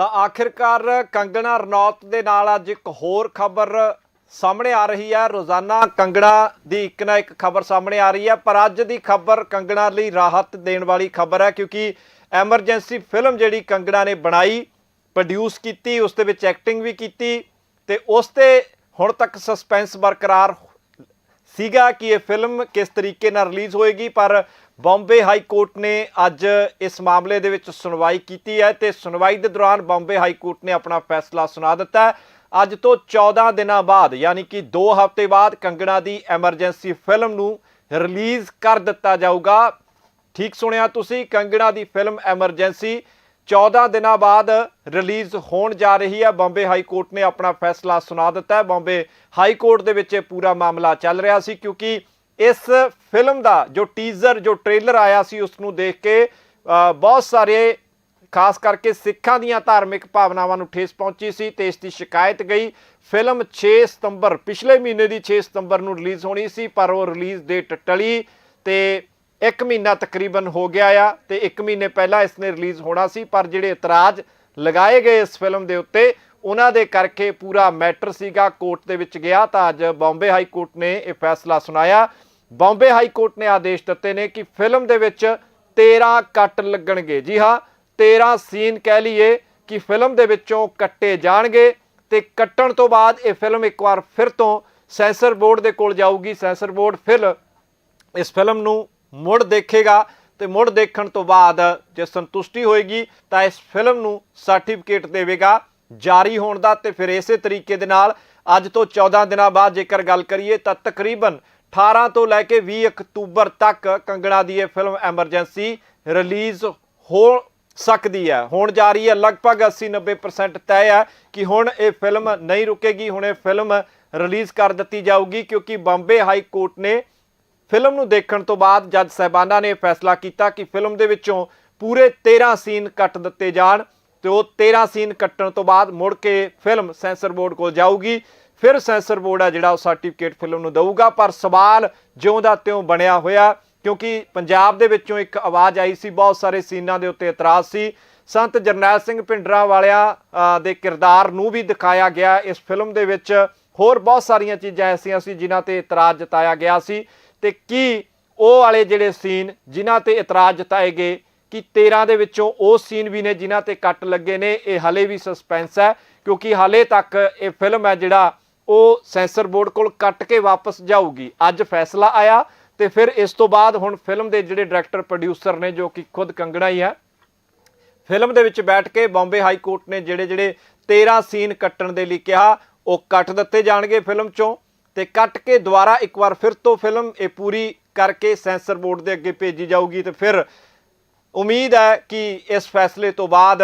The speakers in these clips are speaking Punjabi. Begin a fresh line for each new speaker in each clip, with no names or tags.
ਤਾਂ ਆਖਿਰਕਾਰ ਕੰਗਣਾ ਰਣੌਤ ਦੇ ਨਾਲ ਅੱਜ ਇੱਕ ਹੋਰ ਖਬਰ ਸਾਹਮਣੇ ਆ ਰਹੀ ਹੈ। ਰੋਜ਼ਾਨਾ ਕੰਗਣਾ ਦੀ ਇੱਕ ਨਾ ਇੱਕ ਖਬਰ ਸਾਹਮਣੇ ਆ ਰਹੀ ਹੈ, ਪਰ ਅੱਜ ਦੀ ਖਬਰ ਕੰਗਣਾ ਲਈ ਰਾਹਤ ਦੇਣ ਵਾਲੀ ਖਬਰ ਹੈ, ਕਿਉਂਕਿ ਐਮਰਜੈਂਸੀ ਫਿਲਮ ਜਿਹੜੀ ਕੰਗਣਾ ਨੇ ਬਣਾਈ ਪ੍ਰੋਡਿਊਸ ਕੀਤੀ, ਉਸ ਦੇ ਵਿੱਚ ਐਕਟਿੰਗ ਵੀ ਕੀਤੀ ਤੇ ਉਸ ਤੇ ਹੁਣ ਤੱਕ ਸਸਪੈਂਸ ਬਰਕਰਾਰ ਸੀਗਾ ਕਿ ਇਹ ਫਿਲਮ ਕਿਸ ਤਰੀਕੇ ਨਾਲ ਰਿਲੀਜ਼ ਹੋਏਗੀ, ਪਰ ਬੰਬੇ ਹਾਈ ਕੋਰਟ ਨੇ ਅੱਜ ਇਸ ਮਾਮਲੇ ਦੇ ਵਿੱਚ ਸੁਣਵਾਈ ਕੀਤੀ ਹੈ ਤੇ ਸੁਣਵਾਈ ਦੇ ਦੌਰਾਨ ਬੰਬੇ ਹਾਈ ਕੋਰਟ ਨੇ ਆਪਣਾ ਫੈਸਲਾ ਸੁਣਾ ਦਿੱਤਾ ਹੈ। ਅੱਜ ਤੋਂ 14 ਦਿਨਾਂ ਬਾਅਦ, ਯਾਨੀ ਕਿ 2 ਹਫ਼ਤੇ ਬਾਅਦ ਕੰਗਣਾ ਦੀ ਐਮਰਜੈਂਸੀ ਫਿਲਮ ਨੂੰ ਰਿਲੀਜ਼ ਕਰ ਦਿੱਤਾ ਜਾਊਗਾ। ਠੀਕ ਸੁਣਿਆ ਤੁਸੀਂ, ਕੰਗਣਾ ਦੀ ਫਿਲਮ ਐਮਰਜੈਂਸੀ 14 ਦਿਨਾਂ ਬਾਅਦ ਰਿਲੀਜ਼ ਹੋਣ ਜਾ ਰਹੀ ਹੈ। ਬੰਬੇ ਹਾਈ ਕੋਰਟ ਨੇ ਆਪਣਾ ਫੈਸਲਾ ਸੁਣਾ ਦਿੱਤਾ ਹੈ। ਬੰਬੇ ਹਾਈ ਕੋਰਟ ਦੇ ਵਿੱਚ ਇਹ ਪੂਰਾ ਮਾਮਲਾ ਚੱਲ ਰਿਹਾ ਸੀ ਕਿਉਂਕਿ ਇਸ ਫਿਲਮ ਦਾ ਜੋ ਟੀਜ਼ਰ, ਜੋ ਟ੍ਰੇਲਰ ਆਇਆ ਸੀ ਉਸ ਨੂੰ ਦੇਖ ਕੇ ਬਹੁਤ ਸਾਰੇ, ਖਾਸ ਕਰਕੇ ਸਿੱਖਾਂ ਦੀਆਂ ਧਾਰਮਿਕ ਭਾਵਨਾਵਾਂ ਨੂੰ ਠੇਸ ਪਹੁੰਚੀ ਸੀ ਤੇ ਇਸ ਦੀ ਸ਼ਿਕਾਇਤ ਗਈ। ਫਿਲਮ 6 ਸਤੰਬਰ, ਪਿਛਲੇ ਮਹੀਨੇ ਦੀ 6 ਸਤੰਬਰ ਨੂੰ ਰਿਲੀਜ਼ ਹੋਣੀ ਸੀ, ਪਰ ਉਹ ਰਿਲੀਜ਼ ਡੇਟ ਟਲੀ ਤੇ ਇੱਕ ਮਹੀਨਾ ਤਕਰੀਬਨ ਹੋ ਗਿਆ ਆ ਤੇ ਇੱਕ ਮਹੀਨੇ ਪਹਿਲਾਂ ਇਸ ਨੇ ਰਿਲੀਜ਼ ਹੋਣਾ ਸੀ, ਪਰ ਜਿਹੜੇ ਇਤਰਾਜ਼ ਲਗਾਏ ਗਏ ਇਸ ਫਿਲਮ ਦੇ ਉੱਤੇ, ਉਹਨਾਂ ਦੇ ਕਰਕੇ ਪੂਰਾ ਮੈਟਰ ਸੀਗਾ। ਕੋਰਟ ਦੇ ਵਿੱਚ ਗਿਆ ਤਾਂ ਅੱਜ ਬੰਬੇ ਹਾਈ ਕੋਰਟ ਨੇ ਇਹ ਫੈਸਲਾ ਸੁਣਾਇਆ। ਬੰਬੇ ਹਾਈ ਕੋਰਟ ਨੇ ਆਦੇਸ਼ ਦਿੱਤੇ ਨੇ ਕਿ ਫਿਲਮ ਦੇ ਵਿੱਚ 13 ਕੱਟ ਲੱਗਣਗੇ। ਜੀ ਹਾਂ 13 ਸੀਨ ਕਹਿ ਲਈਏ ਕਿ ਫਿਲਮ ਦੇ ਵਿੱਚੋਂ ਕੱਟੇ ਜਾਣਗੇ ਤੇ ਕੱਟਣ ਤੋਂ ਬਾਅਦ ਇਹ ਫਿਲਮ ਇੱਕ ਵਾਰ ਫਿਰ ਤੋਂ ਸੈਂਸਰ ਬੋਰਡ ਦੇ ਕੋਲ ਜਾਊਗੀ। ਸੈਂਸਰ ਬੋਰਡ ਫਿਰ ਇਸ ਫਿਲਮ ਨੂੰ ਮੁੜ ਦੇਖੇਗਾ ਤੇ ਮੁੜ ਦੇਖਣ ਤੋਂ ਬਾਅਦ ਜੇ ਸੰਤੁਸ਼ਟੀ ਹੋਏਗੀ ਤਾਂ ਇਸ ਫਿਲਮ ਨੂੰ ਸਰਟੀਫਿਕੇਟ ਦੇਵੇਗਾ ਜਾਰੀ ਹੋਣ ਦਾ ਤੇ ਫਿਰ ਇਸੇ ਤਰੀਕੇ ਦੇ ਨਾਲ ਅੱਜ ਤੋਂ 14 ਦਿਨਾਂ ਬਾਅਦ ਜੇਕਰ ਗੱਲ ਕਰੀਏ ਤਾਂ ਤਕਰੀਬਨ 18 ਤੋਂ ਲੈ ਕੇ 20 ਅਕਤੂਬਰ ਤੱਕ ਕੰਗਣਾ ਦੀ ਇਹ ਫਿਲਮ ਐਮਰਜੈਂਸੀ ਰਿਲੀਜ਼ ਹੋ ਸਕਦੀ ਹੈ। ਹੁਣ ਜਾ ਰਹੀ ਹੈ, ਲਗਭਗ 80-90% ਤੈਅ ਹੈ ਕਿ ਹੁਣ ਇਹ ਫਿਲਮ ਨਹੀਂ ਰੁਕੇਗੀ, ਹੁਣ ਇਹ ਫਿਲਮ ਰਿਲੀਜ਼ ਕਰ ਦਿੱਤੀ ਜਾਊਗੀ ਕਿਉਂਕਿ ਬੰਬੇ ਹਾਈ ਕੋਰਟ ਨੇ ਫਿਲਮ ਨੂੰ ਦੇਖਣ ਤੋਂ ਬਾਅਦ ਜੱਜ ਸਾਹਿਬਾਨਾਂ ਨੇ ਫੈਸਲਾ ਕੀਤਾ ਕਿ ਫਿਲਮ ਦੇ ਵਿੱਚੋਂ ਪੂਰੇ 13 ਸੀਨ ਕੱਟ ਦਿੱਤੇ ਜਾਣ ਤੇ ਉਹ 13 ਸੀਨ ਕੱਟਣ ਤੋਂ ਬਾਅਦ ਮੁੜ ਕੇ ਫਿਲਮ ਸੈਂਸਰ ਬੋਰਡ ਕੋਲ ਜਾਊਗੀ। ਫਿਰ ਸੈਂਸਰ ਬੋਰਡ ਆ ਜਿਹੜਾ ਉਹ ਸਰਟੀਫਿਕੇਟ ਫਿਲਮ ਨੂੰ ਦੇਊਗਾ, ਪਰ ਸਵਾਲ ਜਿਉਂ ਦਾ ਤਿਉਂ ਬਣਿਆ ਹੋਇਆ, ਕਿਉਂਕਿ ਪੰਜਾਬ ਦੇ ਵਿੱਚੋਂ ਇੱਕ ਆਵਾਜ਼ ਆਈ ਸੀ, ਬਹੁਤ ਸਾਰੇ ਸੀਨਾਂ ਦੇ ਉੱਤੇ ਇਤਰਾਜ਼ ਸੀ। ਸੰਤ ਜਰਨੈਲ ਸਿੰਘ ਭਿੰਡਰਾਂ ਵਾਲਿਆਂ ਦੇ ਕਿਰਦਾਰ ਨੂੰ ਵੀ ਦਿਖਾਇਆ ਗਿਆ। ਇਸ ਫਿਲਮ ਦੇ ਵਿੱਚ ਹੋਰ ਬਹੁਤ ਸਾਰੀਆਂ ਚੀਜ਼ਾਂ ਐਸੀਆਂ ਸੀ ਜਿਨ੍ਹਾਂ ਤੇ ਇਤਰਾਜ਼ ਜਤਾਇਆ ਗਿਆ ਸੀ। ਤੇ ਕੀ ਉਹ ਵਾਲੇ ਜਿਹੜੇ ਸੀਨ ਜਿਨ੍ਹਾਂ ਤੇ ਇਤਰਾਜ਼ ਜਤਾਏ ਗਏ, ਕਿ 13 ਦੇ ਵਿੱਚੋਂ ਉਹ ਸੀਨ ਵੀ ਨੇ ਜਿਨ੍ਹਾਂ ਤੇ ਕੱਟ ਲੱਗੇ ਨੇ, ਇਹ ਹਲੇ ਵੀ ਸਸਪੈਂਸ ਹੈ, ਕਿਉਂਕਿ ਹਲੇ ਤੱਕ ਇਹ ਫਿਲਮ ਹੈ ਜਿਹੜਾ ਉਹ ਸੈਂਸਰ ਬੋਰਡ ਕੋਲ ਕੱਟ ਕੇ ਵਾਪਸ ਜਾਊਗੀ। ਅੱਜ ਫੈਸਲਾ ਆਇਆ ਤੇ ਫਿਰ ਇਸ ਤੋਂ ਬਾਅਦ ਹੁਣ ਫਿਲਮ ਦੇ ਜਿਹੜੇ ਡਾਇਰੈਕਟਰ ਪ੍ਰੋਡਿਊਸਰ ਨੇ ਜੋ ਕਿ ਖੁਦ ਕੰਗਣਾ ਹੀ ਹੈ ਫਿਲਮ ਦੇ ਵਿੱਚ ਬੈਠ ਕੇ ਬੰਬੇ ਹਾਈ ਕੋਰਟ ਨੇ ਜਿਹੜੇ ਜਿਹੜੇ 13 ਸੀਨ ਕੱਟਣ ਦੇ ਲਈ ਕਿਹਾ, ਉਹ ਕੱਟ ਦਿੱਤੇ ਜਾਣਗੇ ਫਿਲਮ ਚੋਂ ਤੇ ਕੱਟ ਕੇ ਦੁਬਾਰਾ ਇੱਕ ਵਾਰ ਫਿਰ ਤੋਂ ਫਿਲਮ ਇਹ ਪੂਰੀ ਕਰਕੇ ਸੈਂਸਰ ਬੋਰਡ ਦੇ ਅੱਗੇ ਭੇਜੀ ਜਾਊਗੀ ਤੇ ਫਿਰ ਉਮੀਦ ਹੈ ਕਿ ਇਸ ਫੈਸਲੇ ਤੋਂ ਬਾਅਦ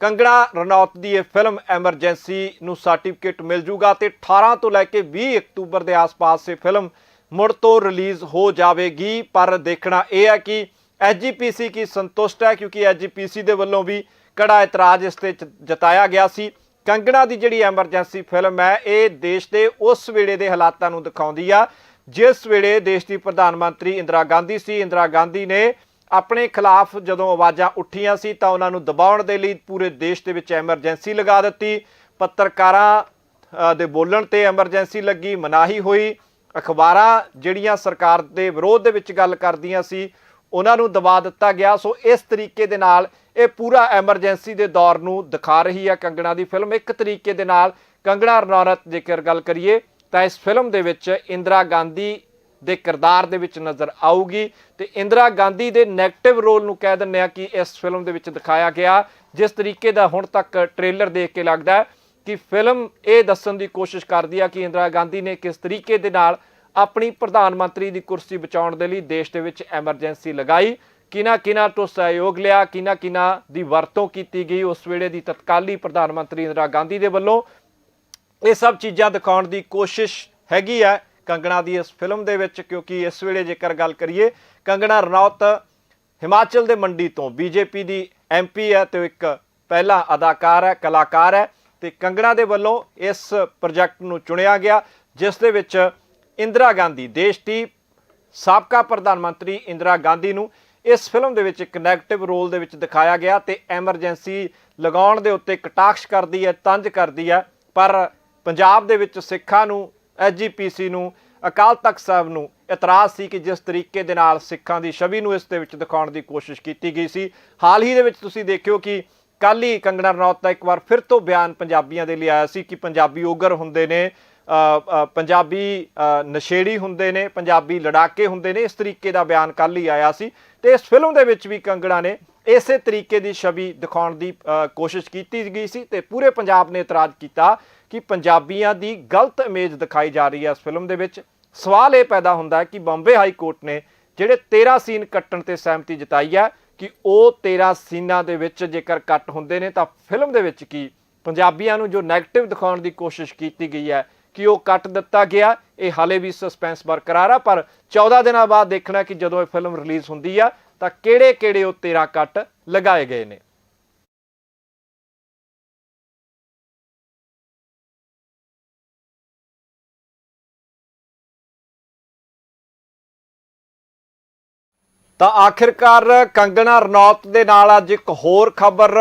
ਕੰਗਣਾ ਰਣੌਤ ਦੀ ਇਹ ਫਿਲਮ ਐਮਰਜੈਂਸੀ ਨੂੰ ਸਰਟੀਫਿਕੇਟ ਮਿਲ ਜੂਗਾ ਤੇ 18 ਤੋਂ ਲੈ ਕੇ 20 ਅਕਤੂਬਰ ਦੇ ਆਸ-ਪਾਸ ਇਹ ਫਿਲਮ ਮੁੜ ਤੋਂ ਰਿਲੀਜ਼ ਹੋ ਜਾਵੇਗੀ। ਪਰ ਦੇਖਣਾ ਇਹ ਹੈ ਕਿ ਐਜੀਪੀਸੀ ਕੀ ਸੰਤੁਸ਼ਟ ਹੈ ਕਿਉਂਕਿ ਐਜੀਪੀਸੀ ਦੇ ਵੱਲੋਂ ਵੀ ਕੜਾ ਇਤਰਾਜ਼ ਇਸ ਤੇ ਜਤਾਇਆ ਗਿਆ ਸੀ। ਕੰਗਣਾ ਦੀ ਜਿਹੜੀ ਐਮਰਜੈਂਸੀ ਫਿਲਮ ਹੈ, ਇਹ ਦੇਸ਼ ਦੇ ਉਸ ਵੇਲੇ ਦੇ ਹਾਲਾਤਾਂ ਨੂੰ ਦਿਖਾਉਂਦੀ ਆ। ਜਿਸ ਵੇਲੇ ਦੇਸ਼ ਦੀ ਪ੍ਰਧਾਨ ਮੰਤਰੀ ਇੰਦਰਾ ਗਾਂਧੀ ਸੀ, ਇੰਦਰਾ ਗਾਂਧੀ ਨੇ ਆਪਣੇ ਖਿਲਾਫ ਜਦੋਂ ਆਵਾਜ਼ਾਂ ਉੱਠੀਆਂ ਸੀ ਤਾਂ ਉਹਨਾਂ ਨੂੰ ਦਬਾਉਣ ਦੇ ਲਈ ਪੂਰੇ ਦੇਸ਼ ਦੇ ਵਿੱਚ ਐਮਰਜੈਂਸੀ ਲਗਾ ਦਿੱਤੀ। ਪੱਤਰਕਾਰਾਂ ਦੇ ਬੋਲਣ ਤੇ ਐਮਰਜੈਂਸੀ ਲੱਗੀ, ਮਨਾਹੀ ਹੋਈ। ਅਖਬਾਰਾਂ ਜਿਹੜੀਆਂ ਸਰਕਾਰ ਦੇ ਵਿਰੋਧ ਦੇ ਵਿੱਚ ਗੱਲ ਕਰਦੀਆਂ ਸੀ, ਉਹਨਾਂ ਨੂੰ ਦਬਾ ਦਿੱਤਾ ਗਿਆ। ਸੋ ਇਸ ਤਰੀਕੇ ਦੇ ਨਾਲ ਇਹ ਪੂਰਾ ਐਮਰਜੈਂਸੀ ਦੇ ਦੌਰ ਨੂੰ ਦਿਖਾ ਰਹੀ ਹੈ ਕੰਗਣਾ ਦੀ ਫਿਲਮ। ਇੱਕ ਤਰੀਕੇ ਦੇ ਨਾਲ ਕੰਗਣਾ ਰਣੌਤ ਜੇਕਰ ਗੱਲ ਕਰੀਏ, ਤਾਂ ਇਸ ਫਿਲਮ ਦੇ ਵਿੱਚ ਇੰਦਰਾ ਗਾਂਧੀ ਦੇ ਕਿਰਦਾਰ ਦੇ ਵਿੱਚ ਨਜ਼ਰ ਆਊਗੀ ਤੇ ਇੰਦਰਾ ਗਾਂਧੀ ਦੇ 네ਗੇਟਿਵ ਰੋਲ ਨੂੰ ਕਹਿ ਦਿੰਦੇ ਆ ਕਿ ਇਸ ਫਿਲਮ ਦੇ ਵਿੱਚ ਦਿਖਾਇਆ ਗਿਆ। ਜਿਸ ਤਰੀਕੇ ਦਾ ਹੁਣ ਤੱਕ ਟ੍ਰੇਲਰ ਦੇਖ ਕੇ ਲੱਗਦਾ ਹੈ ਕਿ ਫਿਲਮ ਇਹ ਦੱਸਣ ਦੀ ਕੋਸ਼ਿਸ਼ ਕਰਦੀ ਆ ਕਿ ਇੰਦਰਾ ਗਾਂਧੀ ਨੇ ਕਿਸ ਤਰੀਕੇ ਦੇ ਨਾਲ ਆਪਣੀ ਪ੍ਰਧਾਨ ਮੰਤਰੀ ਦੀ ਕੁਰਸੀ ਬਚਾਉਣ ਦੇ ਲਈ ਦੇਸ਼ ਦੇ ਵਿੱਚ ਐਮਰਜੈਂਸੀ ਲਗਾਈ। ਕਿਨਾ ਕਿਨਾ ਤੋਂ ਸਹਿਯੋਗ ਲਿਆ ਕਿਨਾ ਕਿਨਾ ਦੀ ਵਰਤੋਂ ਕੀਤੀ ਗਈ ਉਸ ਵੇਲੇ ਦੀ ਤਤਕਾਲੀ ਪ੍ਰਧਾਨ ਮੰਤਰੀ ਇੰਦਰਾ ਗਾਂਧੀ ਦੇ ਵੱਲੋਂ। ਇਹ ਸਭ ਚੀਜ਼ਾਂ ਦਿਖਾਉਣ ਦੀ ਕੋਸ਼ਿਸ਼ ਹੈਗੀ ਹੈ ਕੰਗਣਾ ਦੀ ਇਸ ਫਿਲਮ ਦੇ ਵਿੱਚ, ਕਿਉਂਕਿ ਇਸ ਵੇਲੇ ਜੇਕਰ ਗੱਲ ਕਰੀਏ, ਕੰਗਣਾ ਰਣੌਤ ਹਿਮਾਚਲ ਦੇ ਮੰਡੀ ਤੋਂ ਬੀਜੇਪੀ ਦੀ ਐਮਪੀ ਹੈ ਤੇ ਇੱਕ ਪਹਿਲਾ ਅਦਾਕਾਰ ਹੈ, ਕਲਾਕਾਰ ਹੈ ਤੇ ਕੰਗਣਾ ਦੇ ਵੱਲੋਂ ਇਸ ਪ੍ਰੋਜੈਕਟ ਨੂੰ ਚੁਣਿਆ ਗਿਆ, ਜਿਸ ਦੇ ਵਿੱਚ ਇੰਦਰਾ ਗਾਂਧੀ, ਦੇਸ਼ ਦੀ ਸਾਬਕਾ ਪ੍ਰਧਾਨ ਮੰਤਰੀ ਇੰਦਰਾ ਗਾਂਧੀ ਨੂੰ ਇਸ ਫਿਲਮ ਦੇ ਵਿੱਚ ਇੱਕ ਨੈਗੇਟਿਵ ਰੋਲ ਦੇ ਵਿੱਚ ਦਿਖਾਇਆ ਗਿਆ ਤੇ ਐਮਰਜੈਂਸੀ ਲਗਾਉਣ ਦੇ ਉੱਤੇ ਕਟਾਕਸ਼ ਕਰਦੀ ਹੈ, ਤੰਜ ਕਰਦੀ ਹੈ, ਪਰ ਪੰਜਾਬ ਦੇ ਵਿੱਚ ਸਿੱਖਾਂ ਨੂੰ ਐਸਜੀਪੀਸੀ ਨੂੰ, ਅਕਾਲ ਤਖਤ ਸਾਹਿਬ ਨੂੰ ਇਤਰਾਜ਼ ਸੀ ਕਿ ਜਿਸ ਤਰੀਕੇ ਦੇ ਨਾਲ ਸਿੱਖਾਂ ਦੀ ਛਵੀ ਨੂੰ ਇਸ ਦੇ ਵਿੱਚ ਦਿਖਾਉਣ ਦੀ ਕੋਸ਼ਿਸ਼ ਕੀਤੀ ਗਈ ਸੀ। ਹਾਲ ਹੀ ਦੇ ਵਿੱਚ ਤੁਸੀਂ ਦੇਖਿਓ ਕਿ ਕੱਲ ਹੀ ਕੰਗਣਾ ਰਣੌਤ ਦਾ ਇੱਕ ਵਾਰ ਫਿਰ ਤੋਂ ਬਿਆਨ ਪੰਜਾਬੀਆਂ ਦੇ ਲਈ ਆਇਆ ਸੀ ਕਿ ਪੰਜਾਬੀ ਓਗਰ ਹੁੰਦੇ ਨੇ ਪੰਜਾਬੀ ਨਸ਼ੇੜੀ ਹੁੰਦੇ ਨੇ, ਪੰਜਾਬੀ ਲੜਾਕੇ ਹੁੰਦੇ ਨੇ, ਇਸ ਤਰੀਕੇ ਦਾ ਬਿਆਨ ਕੱਲ ਹੀ ਆਇਆ ਸੀ। ਤੇ ਇਸ ਫਿਲਮ ਦੇ ਵਿੱਚ ਵੀ ਕੰਗਣਾ ਨੇ ਇਸੇ ਤਰੀਕੇ ਦੀ ਛਵੀ ਦਿਖਾਉਣ ਦੀ ਕੋਸ਼ਿਸ਼ ਕੀਤੀ ਗਈ ਸੀ ਤੇ ਪੂਰੇ ਪੰਜਾਬ ਨੇ ਇਤਰਾਜ਼ ਕੀਤਾ ਕਿ ਪੰਜਾਬੀਆਂ ਦੀ ਗਲਤ ਇਮੇਜ ਦਿਖਾਈ ਜਾ ਰਹੀ ਹੈ ਇਸ ਫਿਲਮ ਦੇ ਵਿੱਚ। ਸਵਾਲ ਇਹ ਪੈਦਾ ਹੁੰਦਾ ਹੈ ਕਿ ਬੰਬੇ ਹਾਈ ਕੋਰਟ ਨੇ ਜਿਹੜੇ 13 ਸੀਨ ਕੱਟਣ ਤੇ ਸਹਿਮਤੀ ਜਤਾਈ ਹੈ ਕਿ ਉਹ 13 ਸੀਨਾਂ ਦੇ ਵਿੱਚ ਜੇਕਰ ਕੱਟ ਹੁੰਦੇ ਨੇ ਤਾਂ ਫਿਲਮ ਦੇ ਵਿੱਚ ਕੀ ਪੰਜਾਬੀਆਂ ਨੂੰ ਜੋ 네ਗੇਟਿਵ ਦਿਖਾਉਣ ਦੀ ਕੋਸ਼ਿਸ਼ ਕੀਤੀ ਗਈ ਹੈ ਕਿ ਉਹ ਕੱਟ ਦਿੱਤਾ ਗਿਆ, ਇਹ ਹਾਲੇ ਵੀ ਸਸਪੈਂਸ ਬਰਕਰਾਰ ਆ, ਪਰ 14 ਦਿਨਾਂ ਬਾਅਦ ਦੇਖਣਾ ਕਿ ਜਦੋਂ ਇਹ ਫਿਲਮ ਰਿਲੀਜ਼ ਹੁੰਦੀ ਆ ਤਾਂ ਕਿਹੜੇ-ਕਿਹੜੇ ਉਹ 13 ਕੱਟ ਲਗਾਏ ਗਏ ਨੇ। ਤਾਂ ਆਖਿਰਕਾਰ ਕੰਗਣਾ ਰਣੌਤ ਦੇ ਨਾਲ ਅੱਜ ਇੱਕ ਹੋਰ ਖਬਰ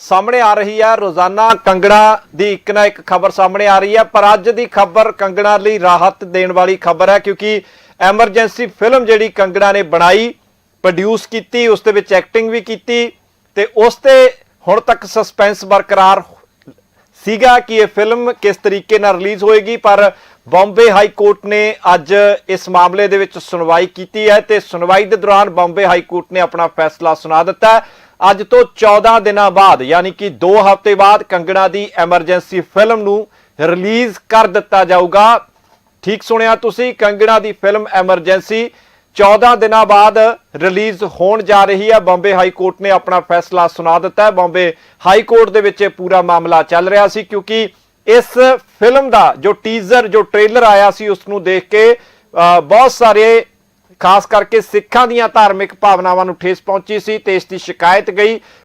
ਸਾਹਮਣੇ ਆ ਰਹੀ ਹੈ। ਰੋਜ਼ਾਨਾ ਕੰਗਣਾ ਦੀ ਇੱਕ ਨਾ ਇੱਕ ਖਬਰ ਸਾਹਮਣੇ ਆ ਰਹੀ ਹੈ। ਪਰ ਅੱਜ ਦੀ ਖਬਰ ਕੰਗਣਾ ਲਈ ਰਾਹਤ ਦੇਣ ਵਾਲੀ ਖਬਰ ਹੈ ਕਿਉਂਕਿ ਐਮਰਜੈਂਸੀ ਫਿਲਮ ਜਿਹੜੀ ਕੰਗਣਾ ਨੇ ਬਣਾਈ ਪ੍ਰੋਡਿਊਸ ਕੀਤੀ, ਉਸ ਦੇ ਵਿੱਚ ਐਕਟਿੰਗ ਵੀ ਕੀਤੀ ਤੇ ਉਸ ਤੇ ਹੁਣ ਤੱਕ ਸਸਪੈਂਸ ਬਰਕਰਾਰ ਸੀਗਾ ਕਿ ਇਹ ਫਿਲਮ ਕਿਸ ਤਰੀਕੇ ਨਾਲ ਰਿਲੀਜ਼ ਹੋਏਗੀ। ਪਰ ਬੰਬੇ ਹਾਈ ਕੋਰਟ ਨੇ ਅੱਜ ਇਸ ਮਾਮਲੇ ਦੇ ਵਿੱਚ ਸੁਣਵਾਈ ਕੀਤੀ ਹੈ ਤੇ ਸੁਣਵਾਈ ਦੇ ਦੌਰਾਨ ਬੰਬੇ ਹਾਈ ਕੋਰਟ ਨੇ ਆਪਣਾ ਫੈਸਲਾ ਸੁਣਾ ਦਿੱਤਾ ਅੱਜ ਤੋਂ 14 ਦਿਨਾਂ ਬਾਅਦ, ਯਾਨੀ ਕਿ 2 ਹਫ਼ਤੇ ਬਾਅਦ ਕੰਗਣਾ ਦੀ ਐਮਰਜੈਂਸੀ ਫਿਲਮ ਨੂੰ ਰਿਲੀਜ਼ ਕਰ ਦਿੱਤਾ ਜਾਊਗਾ। ਠੀਕ ਸੁਣਿਆ ਤੁਸੀਂ, ਕੰਗਣਾ ਦੀ ਫਿਲਮ ਐਮਰਜੈਂਸੀ 14 ਦਿਨਾਂ ਬਾਅਦ ਰਿਲੀਜ਼ ਹੋਣ ਜਾ ਰਹੀ ਹੈ। ਬੰਬੇ ਹਾਈ ਕੋਰਟ ਨੇ ਆਪਣਾ ਫੈਸਲਾ ਸੁਣਾ ਦਿੱਤਾ ਹੈ। ਬੰਬੇ ਹਾਈ ਕੋਰਟ ਦੇ ਵਿੱਚ ਇਹ ਪੂਰਾ ਮਾਮਲਾ ਚੱਲ ਰਿਹਾ ਸੀ, ਕਿਉਂਕਿ ਇਸ ਫਿਲਮ ਦਾ ਜੋ ਟੀਜ਼ਰ ਜੋ ਟ੍ਰੇਲਰ ਆਇਆ ਸੀ ਉਸ ਨੂੰ ਦੇਖ ਕੇ ਅ, ਬਹੁਤ ਸਾਰੇ ਖਾਸ ਕਰਕੇ ਸਿੱਖਾਂ ਦੀਆਂ ਧਾਰਮਿਕ ਭਾਵਨਾਵਾਂ ਨੂੰ ਠੇਸ ਪਹੁੰਚੀ ਸੀ ਤੇ ਇਸ ਦੀ ਸ਼ਿਕਾਇਤ ਗਈ।